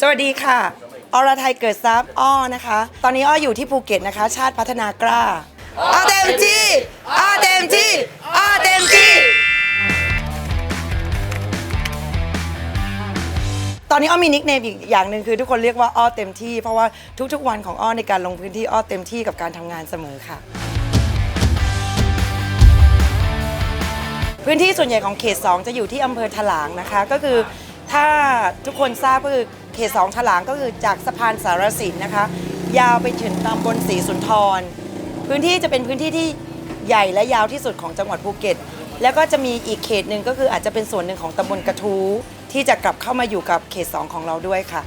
สวัสดีค่ะ อรไทยเกิดทรัพย์อ้อนะคะ ตอนนี้อ้ออยู่ที่ภูเก็ตนะคะ ชาติพัฒนากล้าอ้อเต็มที่อ้อเต็มที่อ้อเต็มที่ ตอนนี้อ้อมีนิกเนมอีกอย่างหนึ่งคือทุกคนเรียกว่าอ้อเต็มที่ เพราะว่าทุกๆวันของอ้อในการลงพื้นที่อ้อเต็มที่กับการทำงานเสมอค่ะ พื้นที่ส่วนใหญ่ของเขต 2 จะอยู่ที่อำเภอถลางนะคะ ก็คือ ถ้าทุกคนทราบก็คือเขต2ถลางก็คือจากสะพานสารสินนะคะ ยาวไปถึงตำบลศรีสุนทร พื้นที่จะเป็นพื้นที่ที่ใหญ่และยาวที่สุดของจังหวัดภูเก็ต แล้วก็จะมีอีกเขตหนึ่งก็คืออาจจะเป็นส่วนหนึ่งของตำบลกระทู้ที่จะกลับเข้ามาอยู่กับเขต2ของเราด้วยค่ะ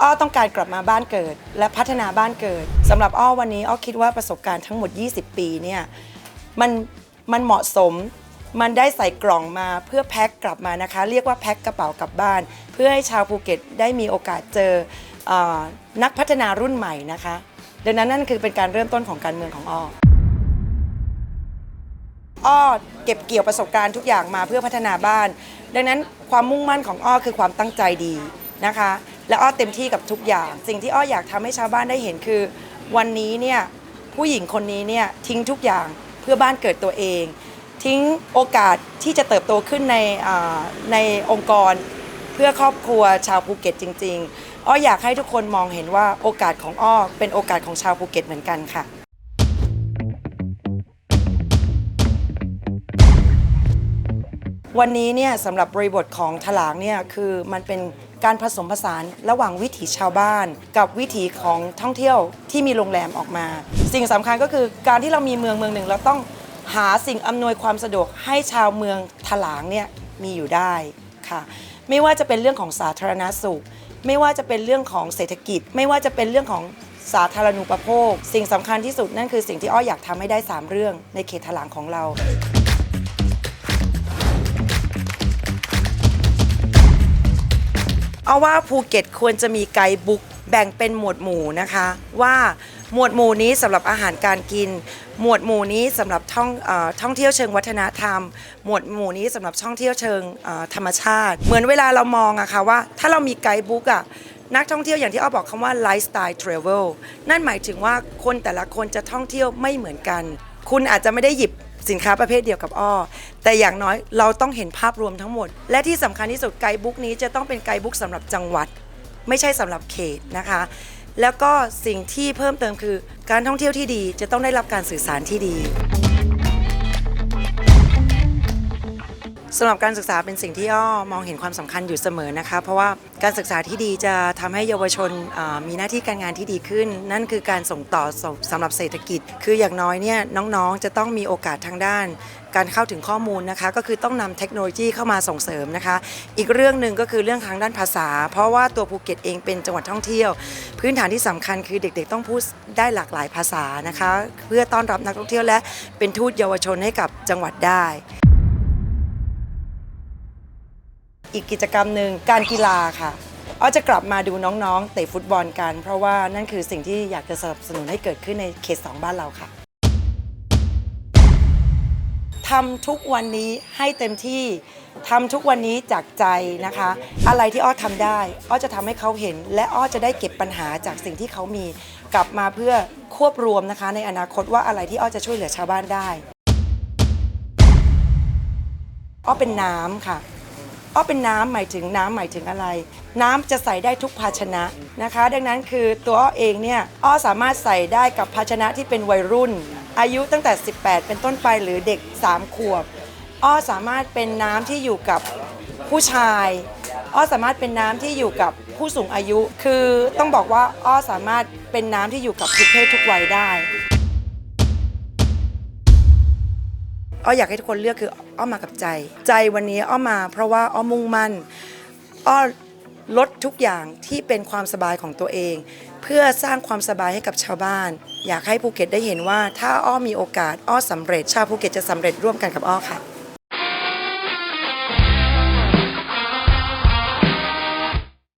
อ้อต้องการกลับมาบ้านเกิด และพัฒนาบ้านเกิดสำหรับอ้อวันนี้อ้อคิดว่าประสบการณ์ทั้งหมด 20 ปีเนี่ยมันมันเหมาะสม มันได้ใส่กล่องมาเพื่อแพ็คกลับมานะคะ เรียกว่าแพ็คกระเป๋ากลับบ้าน เพื่อให้ชาวภูเก็ตได้มีโอกาสเจอเออนักพัฒนารุ่นใหม่นะคะดังนั้นนั่นคือเป็นการเริ่มต้นของการเมืองของอ้ออ้อเก็บเกี่ยวประสบการณ์ทุกอย่างมาเพื่อพัฒนาบ้าน ดังนั้นความมุ่งมั่นของอ้อคือความตั้งใจดีนะคะ และอ้อเต็มที่กับทุกอย่าง สิ่งที่อ้ออยากทำให้ชาวบ้านได้เห็นคือ วันนี้เนี่ยผู้หญิงคนนี้เนี่ยทิ้งทุกอย่างเพื่อบ้านเกิดตัวเอง ทิ้งโอกาสที่จะเติบโตขึ้นในในองค์กร เพื่อครอบครัวชาวภูเก็ตจริง ๆ อ้ออยากให้ทุกคนมองเห็นว่าโอกาสของอ้อเป็นโอกาสของชาวภูเก็ตเหมือนกันค่ะวันนี้เนี่ยสำหรับบริบทของถลางเนี่ยคือมันเป็นการผสมผสานระหว่างวิถีชาวบ้าน กับวิถีของท่องเที่ยวที่มีโรงแรมออกมา สิ่งสำคัญก็คือการที่เรามีเมืองเมืองหนึ่งเราต้อง หาสิ่งอำนวยความสะดวกให้ชาวเมืองถลางเนี่ยมีอยู่ได้ค่ะ ไม่ว่าจะเป็นเรื่องของสาธารณสุข ไม่ว่าจะเป็นเรื่องของเศรษฐกิจ ไม่ว่าจะเป็นเรื่องของสาธารณูปโภค สิ่งสำคัญที่สุดนั่นคือสิ่งที่อ้ออยากทำให้ได้สามเรื่องในเขตถลางของเรา เอาว่าภูเก็ตควรจะมีไกด์บุ๊กแบ่งเป็นหมวดหมู่นะคะ ว่าหมวดหมู่นี้สำหรับอาหารการกิน หมวดหมู่นี้สำหรับท่องอท่องเที่ยวเชิงวัฒนธรรม หมวดหมู่นี้สำหรับท่องเที่ยวเชิงธรรมชาติ เหมือนเวลาเรามองอะค่ะว่าถ้าเรามีไกด์บุ๊กอะนักท่องเที่ยวอย่างที่อ้อบอกคำว่าไลฟ์สไตล์ทราเวลนั่นหมายถึงว่าคนแต่ละคนจะท่องเที่ยวไม่เหมือนกัน คุณอาจจะไม่ได้หยิบ สินค้าประเภทเดียวกับอ้อ แต่อย่างน้อยเราต้องเห็นภาพรวมทั้งหมด และที่สำคัญที่สุดไกด์บุ๊กนี้จะต้องเป็นไกด์บุ๊กสำหรับจังหวัด ไม่ใช่สำหรับเขตนะคะ แล้วก็สิ่งที่เพิ่มเติมคือ การท่องเที่ยวที่ดีจะต้องได้รับการสื่อสารที่ดี สำหรับการศึกษาเป็นสิ่งที่อ้อมองเห็นความสำคัญอยู่เสมอนะคะ เพราะว่าการศึกษาที่ดีจะทำให้เยาวชนมีหน้าที่การงานที่ดีขึ้น นั่นคือการส่งต่อสสำหรับเศรษฐกิจ คืออย่างน้อยเนี่ยน้องๆ จะต้องมีโอกาสทางด้าน การเข้าถึงข้อมูลนะคะ ก็คือต้องนำเทคโนโลยีเข้ามาส่งเสริมนะคะ อีกเรื่องหนึ่งก็คือเรื่องทางด้านภาษา เพราะว่าตัวภูเก็ตเองเป็นจังหวัดท่องเที่ยว พื้นฐานที่สำคัญคือเด็กๆ ต้องพูดได้หลากหลายภาษานะคะ เพื่อต้อนรับนักท่องเที่ยวและเป็นทูตเยาวชนให้กับจังหวัดได้ อีกกิจกรรมหนึ่งการกีฬาค่ะอ้อจะกลับมาดูน้องๆ เตะฟุตบอลกัน เพราะว่านั่นคือสิ่งที่อยากจะสนับสนุนให้เกิดขึ้นในเขต2บ้านเราค่ะทำทุกวันนี้ให้เต็มที่ทำทุกวันนี้จากใจนะคะ อะไรที่อ้อทำได้ อ้อจะทำให้เขาเห็น และอ้อจะได้เก็บปัญหาจากสิ่งที่เขามี กลับมาเพื่อควบรวมนะคะ ในอนาคตว่าอะไรที่อ้อจะช่วยเหลือชาวบ้านได้ อ้อเป็นน้ำค่ะ อ้อเป็นน้ำหมายถึงน้ำหมายถึงอะไร น้ำจะใส่ได้ทุกภาชนะนะคะ ดังนั้นคือตัวอ้อเองเนี่ยอ้อสามารถใส่ได้กับภาชนะที่เป็นวัยรุ่น อายุตั้งแต่ 18 เป็นต้นไปหรือเด็ก 3 ขวบ อ้อสามารถเป็นน้ำที่อยู่กับผู้ชาย อ้อสามารถเป็นน้ำที่อยู่กับผู้สูงอายุ คือต้องบอกว่าอ้อสามารถเป็นน้ำที่อยู่กับทุกเพศทุกวัยได้ อ้ออยากให้ทุกคนเลือกคือ อ้อมากับใจ ใจวันนี้อ้อมาเพราะว่าอ้อมุ่งมั่นอ้อลดทุกอย่างที่เป็นความสบายของตัวเอง เพื่อสร้างความสบายให้กับชาวบ้าน อยากให้ภูเก็ตได้เห็นว่า ถ้าอ้อมีโอกาสอ้อสำเร็จ ชาวภูเก็ตจะสำเร็จร่วมกันกับอ้อค่ะ